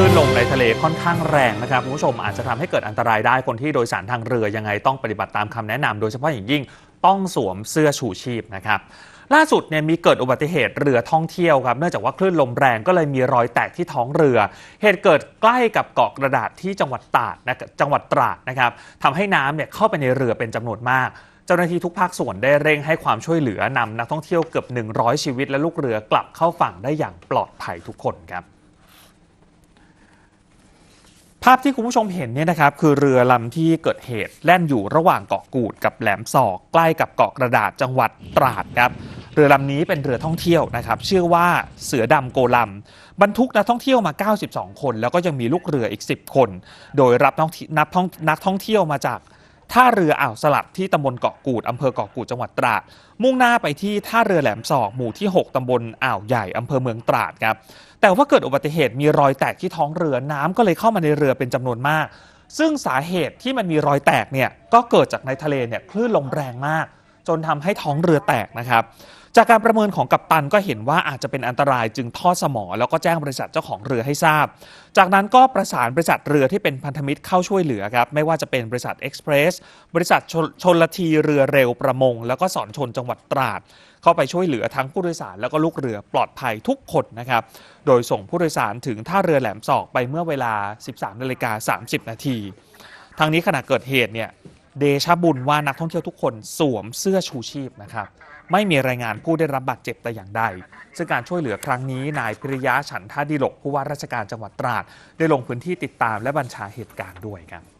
คลื่นลมในทะเลค่อนข้างแรงนะครับคุณผู้ชมอาจจะทำให้เกิดอันตรายได้คนที่โดยสารทางเรือยังไงต้องปฏิบัติตามคำแนะนำโดยเฉพาะอย่างยิ่งต้องสวมเสื้อชูชีพนะครับล่าสุดเนี่ยมีเกิดอุบัติเหตุเรือท่องเที่ยวครับเนื่องจากว่าคลื่นลมแรงก็เลยมีรอยแตกที่ท้องเรือ เหตุเกิดใกล้กับเกาะกระดาษที่จังหวัดตราดนะจังหวัดตราดนะครับทำให้น้ำเนี่ยเข้าไปในเรือเป็นจำนวนมากเจ้าหน้าที่ทุกภาคส่วนได้เร่งให้ความช่วยเหลือนำนักท่องเที่ยวเกือบ 100 ชีวิตและลูกเรือกลับเข้าฝั่งได้อย่างปลอดภัยทุกคนครับาพที่คุณผู้ชมเห็นเนี่ยนะครับคือเรือลำที่เกิดเหตุแล่นอยู่ระหว่างเกาะกูดกับแหลมศอกใกล้กับเกาะกระดาษจังหวัดตราดครับเรือลำนี้เป็นเรือท่องเที่ยวนะครับชื่อว่าเสือดำโกลำบรรทุกนักท่องเที่ยวมา 92 คน แล้วก็ยังมีลูกเรืออีก 10 คน โดยรับนักนักท่องนักท่องเที่ยวมาจาก ท่าเรืออ่าวสลัดที่ตำบลเกาะกูดอำเภอเกาะกูดจังหวัดตราด มุ่งหน้าไปที่ท่าเรือแหลมสอกหมู่ที่ 6 ตำบลอ่าวใหญ่อำเภอเมืองตราดครับแต่ว่าเกิดอุบัติเหตุมีรอยแตกที่ท้องเรือน้ำก็เลยเข้ามาในเรือเป็นจำนวนมาก ซึ่งสาเหตุที่มันมีรอยแตกเนี่ยก็เกิดจากในทะเลเนี่ยคลื่นลมแรงมาก จนทำให้ท้องเรือแตกนะครับ จากการประเมินของกัปตันก็เห็นว่าอาจจะเป็นอันตรายจึงทอดสมอ แล้วก็แจ้งบริษัทเจ้าของเรือให้ทราบ จากนั้นก็ประสานบริษัทเรือที่เป็นพันธมิตรเข้าช่วยเหลือครับ ไม่ว่าจะเป็นบริษัทเอ็กซ์เพรสบริษัทชชนลทีเรือเร็วประมง แล้วก็สอนชนจังหวัดตราด เข้าไปช่วยเหลือทั้งผู้โดยสารแล้วก็ลูกเรือปลอดภัยทุกคนนะครับ โดยส่งผู้โดยสารถึงท่าเรือแหลมศอกไปเมื่อเวลา 13นาฬิกา30 นาทีทางนี้ขณะเกิดเหตุเนี่ย เดชบุญว่านักท่องเที่ยวทุกคนสวมเสื้อชูชีพนะครับ ไม่มีรายงานผู้ได้รับบาดเจ็บแต่อย่างใด ซึ่งการช่วยเหลือครั้งนี้นายพิริยะฉันทาดิลกผู้ว่าราชการจังหวัดตราด ได้ลงพื้นที่ติดตามและบัญชาเหตุการณ์ด้วยครับ